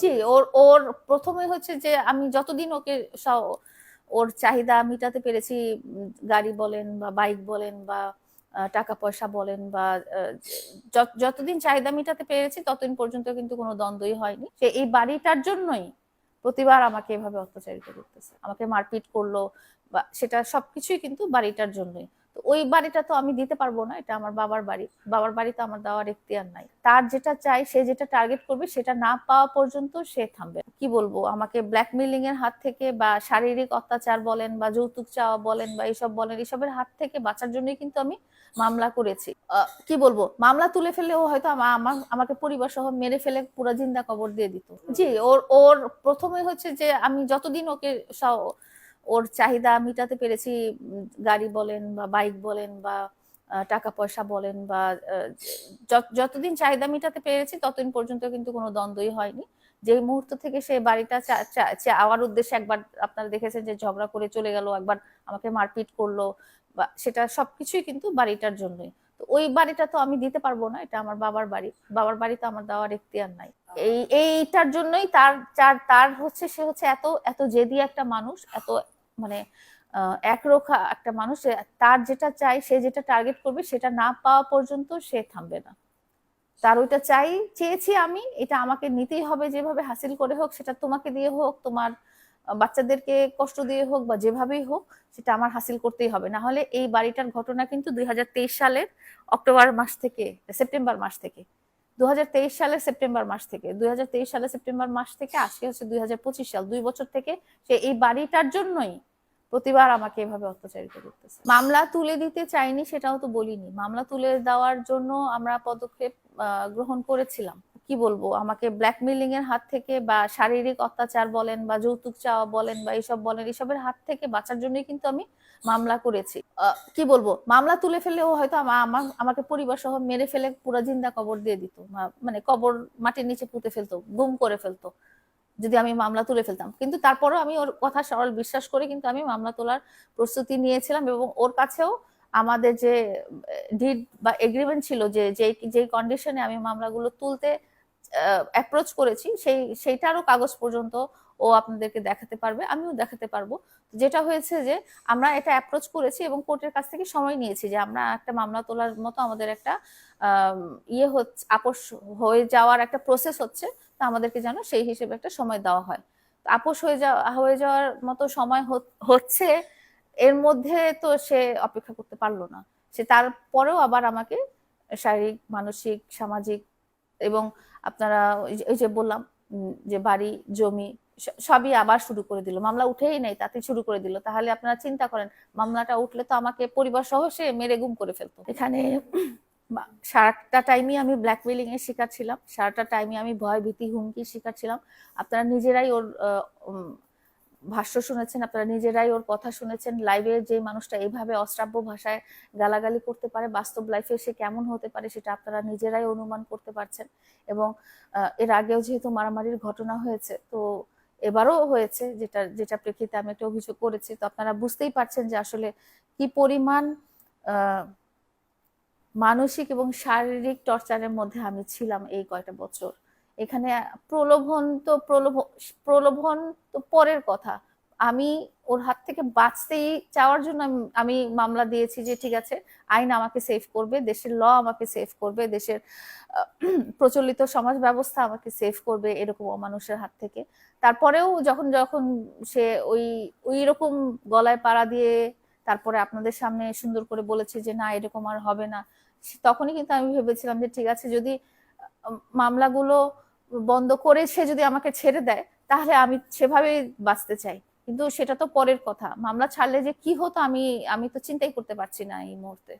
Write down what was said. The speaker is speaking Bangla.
জি, ওর ওর প্রথমে হচ্ছে যে আমি যতদিন ওকে ওর চাহিদা মেটাতে পেরেছি, গাড়ি বলেন বা বাইক বলেন বা টাকা পয়সা বলেন বা যতদিন চাহিদা মেটাতে পেরেছি ততদিন পর্যন্ত কিন্তু কোনো দ্বন্দ্বই হয়নি। সে এই বাড়িটার জন্যই প্রতিবার আমাকে এভাবে অত্যাচারিত করতেছে। আমাকে মারপিট করল বা সেটা সবকিছুই কিন্তু বাড়িটার জন্যই। ওই বাড়িটা তো আমি দিতে পারব না, এটা আমার বাবার বাড়ি। বাবার বাড়ি তো আমার দেওয়ার এখতিয়ার নাই। তার যেটা চাই, সে যেটা টার্গেট করবে, সেটা না পাওয়া পর্যন্ত সে থামবে। কি বলব? আমাকে ব্ল্যাকমেলিং এর হাত থেকে বা শারীরিক অত্যাচার বলেন বা যৌতুক চাওয়া বলেন বা এইসব বলেন এইসবের হাত থেকে বাঁচার জন্যই কিন্তু আমি মামলা করেছি। কি বলব? মামলা তুলে ফেলে ও হয়তো আমার, আমাকে পরিবার সহ মেরে ফেলে পুরো জিন্দা কবর দিয়ে দিত। জি, ওর ওর প্রথমে হচ্ছে যে আমি যতদিন ওকে ওর চাহিদা মেটাতে পেরেছি গাড়ি বলেন বা বাইক বলেন বা টাকা পয়সা বলেন বা যত- যতদিন চাহিদা মিটাতে পেরেছি ততদিন পর্যন্ত কিন্তু কোনো দ্বন্দ্বই হয়নি। যে মুহূর্ত থেকে সে বাড়িটা চাওয়ার উদ্দেশ্যে একবার আপনারা দেখেছেন যে ঝগড়া করে চলে গেল, একবার আমাকে মারপিট করল বা সেটা সবকিছুই কিন্তু বাড়িটার জন্যই। তো ওই বাড়িটা তো আমি দিতে পারব না, এটা আমার বাবার বাড়ি বাবার বাড়ি তো আমার দেওয়ার এখতিয়ার নাই। এই, এইটার জন্যই তার তার তার হচ্ছে, সে হচ্ছে এত এত জেদি একটা মানুষ, এত মানে একরোখা একটা মানুষ তার যেটা চাই, সে যেটা টার্গেট করবে, সেটা না পাওয়া পর্যন্ত সে থামবে না। তার ওইটা চাই, চেয়েছি আমি, এটা আমাকে নিতেই হবে, যেভাবে হাসিল করে হোক, সেটা তোমাকে দিয়ে হোক, তোমার বাচ্চাদেরকে কষ্ট দিয়ে হোক বা যেভাবেই হোক, সেটা আমার হাসিল করতেই হবে। না হলে এই বাড়িটার ঘটনা কিন্তু দুই হাজার তেইশ সালের অক্টোবর মাস থেকে, সেপ্টেম্বর মাস থেকে। দুই হাজার তেইশ সালের সেপ্টেম্বর মাস থেকে। দুই সালের সেপ্টেম্বর মাস থেকে, আজকে হচ্ছে দুই হাজার পঁচিশ সাল, দুই বছর থেকে সে এই বাড়িটার জন্যই প্রতিবার আমাকে এভাবে অত্যাচারিত করতেছে। মামলা তুলে দিতে চাইনি, সেটাও তো বলিনি। মামলা তুলে দেওয়ার জন্য আমরা পদক্ষেপ গ্রহণ করেছিলাম। কি বলব, আমাকে ব্ল্যাকমেলিং এর হাত থেকে বা শারীরিক অত্যাচার বলেন বা যৌতুক চাওয়া বলেন বা এইসব বলেন, এসবের হাত থেকে বাঁচার জন্যই কিন্তু আমি মামলা করেছি। কি বলব, মামলা তুলে ফেলেও হয়তো আমার আমাকে পরিবার সহ মেরে ফেলে পুরো জিন্দা কবর দিয়ে দিত মানে কবর মাটির নিচে পুঁতে ফেলতো, গুম করে ফেলতো, যদি আমি মামলা তুলে ফেলতাম। কিন্তু তারপরেও আমি ওর কথা সরল বিশ্বাস করে কিন্তু আমি মামলা তোলার প্রস্তুতি নিয়েছিলাম এবং ওর কাছেও আমাদের যে ডিড বা এগ্রিমেন্ট ছিল যে, যেই কন্ডিশনে আমি মামলাগুলো তুলতে অ্যাপ্রোচ করেছি, সেই, সেইটারও কাগজ পর্যন্ত ও আপনাদেরকে দেখাতে পারবে, আমিও দেখাতে পারব। যেটা হয়েছে যে, আমরা এটা অ্যাপ্রোচ করেছি এবং কোর্টের কাছ থেকে সময় নিয়েছি যে, আমরা একটা মামলা তোলার মতো আমাদের একটা ইয়ে হচ্ছে, আপোষ হয়ে যাওয়ার একটা প্রসেস হচ্ছে, তা আমাদেরকে যেন সেই হিসেবে একটা সময় দেওয়া হয়। আপোষ হয়ে যাওয়া, হয়ে যাওয়ার মতো সময় হচ্ছে, এর মধ্যে তো সে অপেক্ষা করতে পারল না। সে তারপরেও আবার আমাকে শারীরিক, মানসিক, সামাজিক এবং আপনারা ওই যে- বললাম যে বাড়ি, জমি সবই আবার শুরু করে দিল। মামলা উঠেই নেই তাতে শুরু করে দিল। তাহলে আপনারা চিন্তা করেন, মামলাটা উঠলে তো আমাকে পরিবার সহ সে মেরে গুম করে ফেলতো। এখানে সারাটা টাইমই আমি ব্ল্যাকমেলিং এর শিকার ছিলাম, সারাটা টাইমই আমি ভয় ভীতি হুমকির শিকার ছিলাম। আপনারা নিজেরাই ওর ভাষ্য শুনেছেন, আপনারা নিজেরাই ওর কথা শুনেছেন লাইভে যে মানুষটা এইভাবে অশ্রাব্য ভাষায় গালাগালি করতে পারে, বাস্তব লাইফে সে কেমন হতে পারে সেটা আপনারা নিজেরাই অনুমান করতে পারছেন। এবং এর আগেও যেহেতু মারামারির ঘটনা হয়েছে, তো এবারও হয়েছে যেটা যেটা প্রেক্ষিতে আমি একটা অভিযোগ করেছি। তো আপনারা বুঝতেই পারছেন যে আসলে কি পরিমাণ মানসিক এবং শারীরিক টর্চারের মধ্যে আমি ছিলাম এই কয়টা বছর। এখানে প্রলোভন তো প্রলোভন প্রলোভন তো পরের কথা। আমি ওর হাত থেকে বাঁচতেই চাওয়ার জন্য আমি- মামলা দিয়েছি যে ঠিক আছে, আইন আমাকে সেভ করবে, দেশের ল আমাকে সেভ করবে, দেশের প্রচলিত সমাজ ব্যবস্থা আমাকে সেভ করবে এরকম অমানুষের হাত থেকে। তারপরেও যখন যখন সে ওই ওই রকম গলায় পাড়া দিয়ে তারপরে আপনাদের সামনে সুন্দর করে বলেছে যে না, এরকম আর হবে না তখনই কিন্তু আমি ভেবেছিলাম যে ঠিক আছে, যদি মামলাগুলো বন্ধ করে সে যদি আমাকে ছেড়ে দেয়, তাহলে আমি সেভাবেই বাঁচতে চাই। কিন্তু সেটা তো পরের কথা। মামলা ছাড়লে যে কি হতো আমি আমি তো চিন্তাই করতে পারছি না এই মুহূর্তে।